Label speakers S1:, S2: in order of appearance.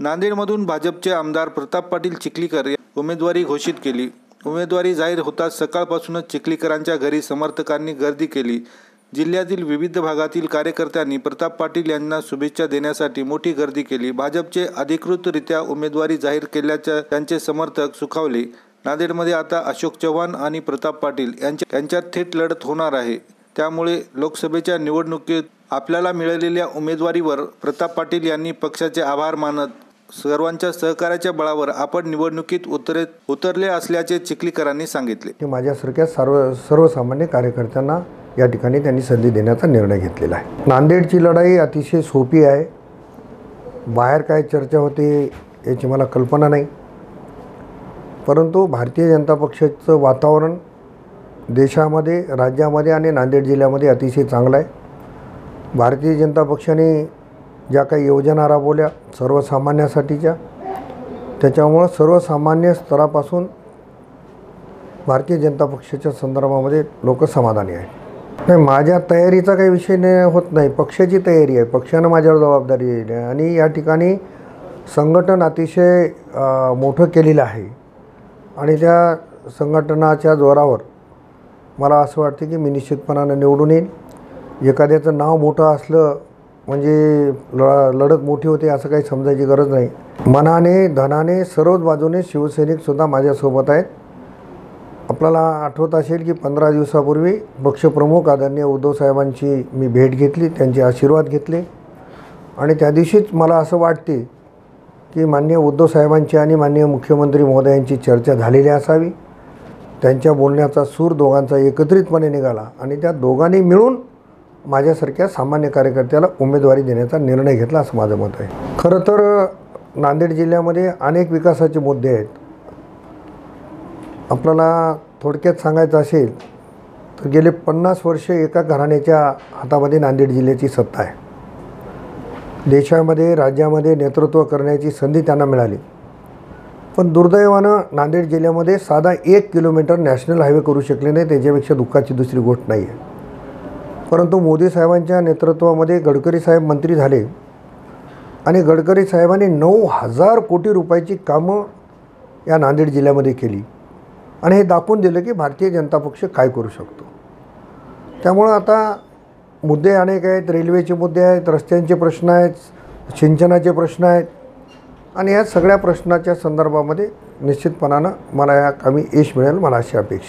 S1: नांदेडमधून भाजपचे आमदार प्रताप पाटील चिखलीकर उमेदवारी घोषित केली. उमेदवारी जाहीर होताच सकाळपासूनच चिखलीकरांच्या घरी समर्थकांनी गर्दी केली. जिल्ह्यातील विविध भागातील कार्यकर्त्यांनी प्रताप पाटील यांना शुभेच्छा देण्यासाठी मोठी गर्दी केली. भाजपचे अधिकृतरित्या उमेदवारी जाहीर केल्याच्या त्यांचे समर्थक सुखावले. नांदेडमध्ये आता अशोक चव्हाण आणि प्रताप पाटील यांच्या यांच्यात थेट लढत होणार आहे. त्यामुळे लोकसभेच्या निवडणुकीत आपल्याला मिळालेल्या उमेदवारीवर प्रताप पाटील यांनी पक्षाचे आभार मानत सर्वांच्या सहकार्याच्या बळावर आपण निवडणुकीत उतरे उतरले असल्याचे चिखलीकरांनी सांगितले.
S2: की माझ्यासारख्या सर्व सर्वसामान्य कार्यकर्त्यांना या ठिकाणी त्यांनी संधी देण्याचा निर्णय घेतलेला आहे. नांदेडची लढाई अतिशय सोपी आहे. बाहेर काय चर्चा होते याची मला कल्पना नाही. परंतु भारतीय जनता पक्षाचं वातावरण देशामध्ये राज्यामध्ये आणि नांदेड जिल्ह्यामध्ये अतिशय चांगलं आहे. भारतीय जनता पक्षाने ज्या काही योजना राबवल्या सर्वसामान्यासाठीच्या त्याच्यामुळं सर्वसामान्य स्तरापासून भारतीय जनता पक्षाच्या संदर्भामध्ये लोक समाधानी आहेत. नाही माझ्या तयारीचा काही विषय नाही होत नाही. पक्षाची तयारी आहे. पक्षानं माझ्यावर जबाबदारी दिली आहे. आणि या ठिकाणी संघटन अतिशय मोठं केलेलं आहे. आणि त्या संघटनाच्या जोरावर मला असं वाटतं की मी निश्चितपणानं निवडून येईन. एखाद्याचं नाव मोठं असलं म्हणजे ल लढत मोठी होते असं काही समजायची गरज नाही. मनाने धनाने सर्वच बाजूने शिवसैनिकसुद्धा माझ्यासोबत आहेत. आपल्याला आठवत असेल की पंधरा दिवसापूर्वी पक्षप्रमुख आदरणीय उद्धव साहेबांची मी भेट घेतली त्यांचे आशीर्वाद घेतले. आणि त्या दिवशीच मला असं वाटते की माननीय उद्धव साहेबांची आणि माननीय मुख्यमंत्री महोदयांची चर्चा झालेली असावी. त्यांच्या बोलण्याचा सूर दोघांचा एकत्रितपणे निघाला आणि त्या दोघांनी मिळून माझ्यासारख्या सामान्य कार्यकर्त्याला उमेदवारी देण्याचा निर्णय घेतला असं माझं मत आहे. खरं तर नांदेड जिल्ह्यामध्ये अनेक विकासाचे मुद्दे आहेत. आपल्याला थोडक्यात सांगायचं असेल तर गेले पन्नास वर्ष एका घराण्याच्या हातामध्ये नांदेड जिल्ह्याची सत्ता आहे. देशामध्ये राज्यामध्ये नेतृत्व करण्याची संधी त्यांना मिळाली. पण दुर्दैवानं नांदेड जिल्ह्यामध्ये साधा एक किलोमीटर नॅशनल हायवे करू शकले नाही त्याच्यापेक्षा दुःखाची दुसरी गोष्ट नाही आहे परंतु मोदी साहेबांच्या नेतृत्वामध्ये गडकरी साहेब मंत्री झाले. आणि गडकरी साहेबांनी नऊ हजार कोटी रुपयाची कामं या नांदेड जिल्ह्यामध्ये केली. आणि हे दाखवून दिलं की भारतीय जनता पक्ष काय करू शकतो. त्यामुळं आता मुद्दे अनेक आहेत. रेल्वेचे मुद्दे आहेत रस्त्यांचे प्रश्न आहेत सिंचनाचे प्रश्न आहेत. आणि या सगळ्या प्रश्नाच्या संदर्भामध्ये निश्चितपणानं मला या कामी यश मिळेल मला अशी अपेक्षा